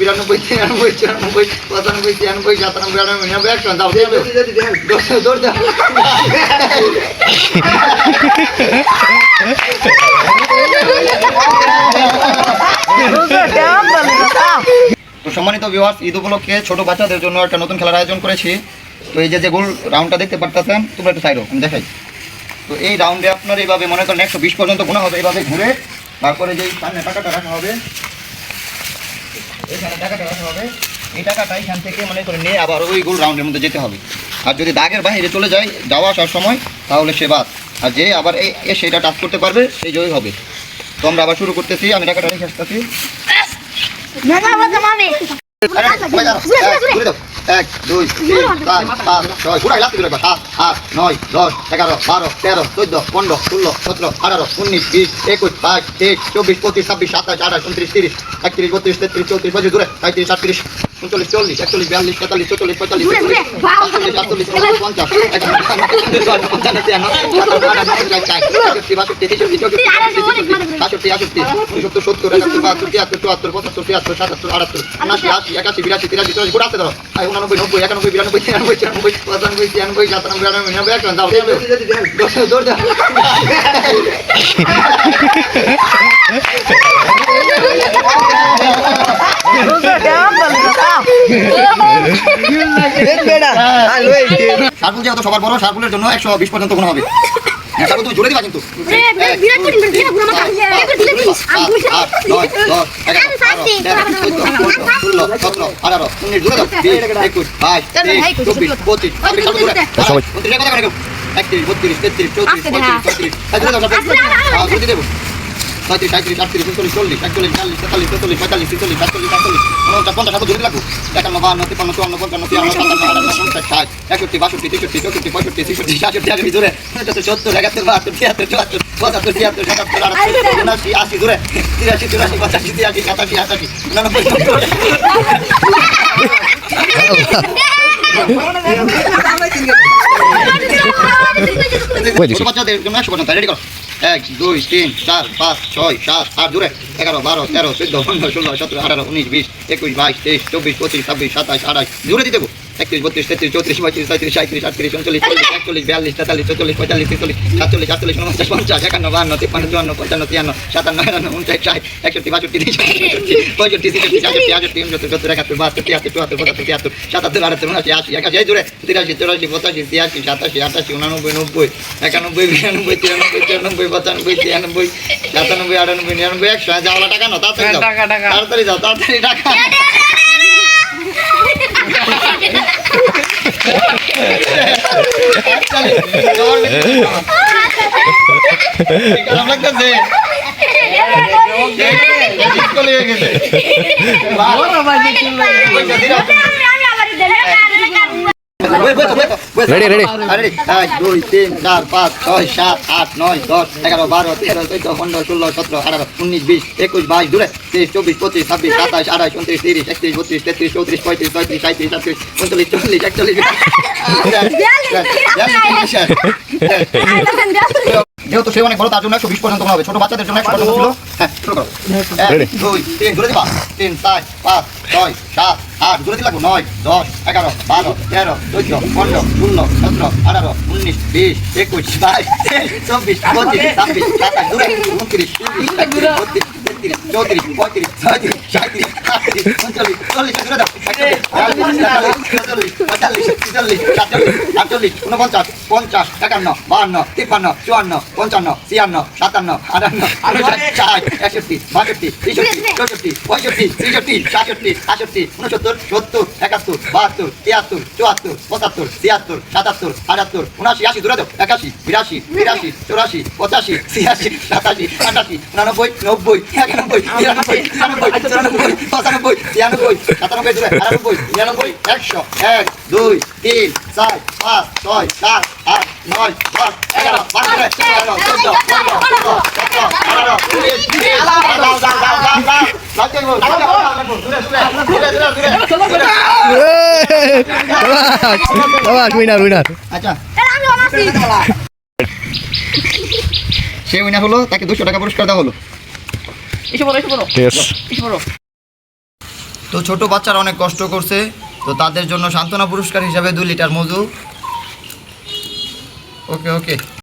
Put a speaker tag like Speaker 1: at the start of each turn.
Speaker 1: বিরানব্বই তিরানব্বই চুরানব্বই পঁচানব্বই সাতানব্বই আটানব্বই নিরানব্বই একশো
Speaker 2: সম্মানিত ভিউয়ার্স ঈদ উপলক্ষে ছোট বাচ্চাদের জন্য একটা নতুন খেলার আয়োজন করেছি তো এই যে গোল রাউন্ডটা দেখতে পারতেছেন তোমরা একটু সাইড আমি দেখাই তো এই রাউন্ডে আপনার এইভাবে মনে করেন একশো বিশ পর্যন্ত গোনা হবে এইভাবে ঘুরে তারপরে যে সামনে টাকাটা রাখা হবে এখানে টাকাটা রাখা হবে এই টাকাটা এখান থেকে মনে করে নিয়ে আবার ওই গোল রাউন্ডের মধ্যে যেতে হবে আর যদি দাগের বাইরে চলে যায় যাওয়া আসার সময় তাহলে সে বাদ আর যে আবার এই সেটা টাচ করতে পারবে সেই জয় হবে তো আমরা আবার শুরু করতেছি আমি টাকাটা রেখে আসতেছি এক দুই তিন চার পাঁচ ছয় পুরাই লাগতে একবার সাত আট নয় দশ এগারো বারো তেরো চোদ্দ পনেরো ষোলো সতেরো আঠারো উনিশ বিশ একুশ বাইশ তেইশ চব্বিশ পঁচিশ ছাব্বিশ সাতাশ আঠাশ উনত্রিশ তিরিশ একত্রিশ বত্রিশ তেত্রিশ চৌত্রিশ পঁচিশ ঘুরে সাঁত্রিশ আটত্রিশ উনচল্লিশ চল্লিশ একচল্লিশ বিয়াল্লিশ পঁয়তাল্লিশ ছচল্লিশ পঁয়তাল্লিশ সাতচল্লিশ আটচল্লিশ পঞ্চাশ সাতষট্টি আটষট্টি সত্তর সত্তর চুয়াত্তর পঁচাত্তর তিয়াত্তর সাতাত্তর আটাত্তর উনাশি আচ্ছা। আশি একাশি বিরাশি তিরাশি চল্লিশ গোটা আছে ধরো উনানব্বই নব্বই একানব্বই বিরানব্বই তিরানব্বই চুরানব্বই পঁচানব্বই ছিয়ানব্বই সাতানব্বই দাও শার্কুল যেহেতু সবার বড় শার্কুলের জন্য একশো বিশ পর্যন্ত গুণ হবে শার্কুল তুমি জোরে দিবা কিন্তু একত্রিশ বত্রিশ তেত্রিশ চৌত্রিশ পঁয়ত্রিশ ছত্রিশ দেবো ছয়ত্রিশ সাঁত্রিশ আটত্রিশ উনচল্লিশ চল্লিশ একচল্লিশ বিয়াল্লিশ তেতাল্লিশ তেতাল্লিশ পঁয়তাল্লিশ ছিচল্লিশ সাতচল্লিশ আটচল্লিশ উনপঞ্চাশ পঞ্চাশ এত জরুরি লাগবো একান্ন বাহান্ন তিপ্পান্ন চুয়ান্ন পঞ্চান্ন তিরান্ন সাতান্ন আটান্ন উনষাট ষাট একষট্টি বাষট্টি তেষট্টি চৌষট্টি পঁয়ষট্টি ছিষট্টি সাতষট্টি আগামী জোরে সত্তর একাত্তর বাহাত্তর তিয়াত্তর চুয়াত্তর পঁচাত্তর তিয়াত্তর সাতাত্তর আটাত্তর উনআশি আশি জোরে তিরাশি চুরাশি পঁচাশি তিরাশি সাতাশি আটাশি উনানব্বই Oh, রেডি করো এক দুই তিন চার পাঁচ ছয় সাত আট দূরে এগারো বারো তেরো চোদ্দ পনেরো ষোলো সতেরো আঠারো উনিশ বিশ একুশ বাইশ তেইশ চব্বিশ পঁচিশ ছাব্বিশ সাতাশ আঠাশ জুড়ে দিতে একত্রিশ বত্রিশ তেত্রিশ চৌত্রিশ পঁয়ত্রিশ সাঁত্রিশ সাঁত্রিশ আটত্রিশ উনচল্লিশ চল্লিশ একচল্লিশ বিয়াল্লিশ তেতাল্লিশ চল্লিশ পঁয়তাল্লিশ তেতাল্লিশ সাতচল্লিশ আটচল্লিশ উনপঞ্চাশ পঞ্চাশ একান্ন বান্ন তিপ্পান্ন চুয়ান্ন পঞ্চান্ন তিয়ান্ন সাতান্ন আটান্ন উনষাট ষাট একষট্টি বাষট্টি তিনষট্টি পঁয়ষট্টি ছিষট্টি সাতষট্টি আটষট্টি উনসত্তর সত্তর একাত্তর বাহাত্তর তিয়াত্তর চুয়াত্তর পঁচাত্তর তিয়াত্তর সাতাত্তর আটাত্তর উনআশি আশি একাশি এই জুড়ে তিরাশি চৌরাশি পঁচাশি তিয়াশি সাতাশি আটাশি উনানব্বই নব্বই একানব্বই বিরানব্বই তিরানব্বই চুরানব্বই পঁচানব্বই তিরানব্বই সাতানব্বই আটানব্বই নিরানব্বই একশো হ্যাঁ, যাওয়া টাকা নয় তাড়াতাড়ি হ্যাঁ, যাও তাড়াতাড়ি যাও তাড়াতাড়ি টাকা খারাপ লাগতেছে Wait, wait, wait. Ready ready দুই তিন চার পাঁচ ছয় সাত আট নয় দশ এগারো বারো তেরো চোদ্দ পনেরো ষোলো সতেরো আঠারো উনিশ বিশ একুশ বাইশ দূরে তেইশ চব্বিশ পঁচিশ ছাব্বিশ সাতাশ আঠাশ উনত্রিশ তিরিশ একত্রিশ বত্রিশ তেত্রিশ চৌত্রিশ পঁয়ত্রিশ ছয়ত্রিশ সাঁত্রিশ সাতত্রিশ উনচল্লিশ চল্লিশ একচল্লিশ যেহেতু সে অনেক বড় তার জন্য একশো বিশ পর্যন্ত হবে ছোট বাচ্চাদের জন্য একশো পর্যন্ত ছিল হ্যাঁ, হ্যাঁ তিন জুড়ে দিবা তিন চার পাঁচ ছয় সাত আট জুড়ে দিলাম নয় দশ এগারো বারো তেরো চোদ্দ পনেরো শূন্য সতেরো আঠারো উনিশ বিশ একুশ বাইশ চব্বিশ পঁচিশ ছাব্বিশ সাতাশ উনত্রিশ চৌত্রিশ পঁয়ত্রিশ ছয়ত্রিশ সাঁত্রিশ আটত্রিশ উনচল্লিশ চল্লিশ তেতাল্লিশ ছিচল্লিশ পঞ্চাশ একান্ন বাহান্ন তিপ্পান্ন চুয়ান্ন পঞ্চান্ন ছিয়ান্ন সাতান্ন আটান্ন ষাট একষট্টি বাষট্টি চৌষট্টি পঁয়ষট্টি ছেষট্টি সাতষট্টি আটষট্টি উনসত্তর সত্তর একাত্তর বাহাত্তর তিয়াত্তর চুয়াত্তর পঁচাত্তর ছিয়াত্তর সাতাত্তর আটাত্তর উনআশি আশি দূরে একাশি বিরাশি বিরাশি চৌরাশি পঁচাশি ছিয়াশি সাতাশি আটাশি উনানব্বই নব্বই একানব্বই তিরানব্বই তিরানব্বই সাতানব্বই দূরে আটানব্বই নিরানব্বই একশো এক দুই তিন চার পাঁচ ছয় সাত আট নয় দশ এগারো বারো তেরো চোদ্দ পনেরো ষোলো সতেরো আঠারো সে উইনার হলো তাকে দুশো টাকা পুরস্কার দেওয়া হলো তো ছোট বাচ্চারা অনেক কষ্ট করছে তো তাদের জন্য সান্ত্বনা পুরস্কার হিসাবে দু লিটার মজু ওকে ওকে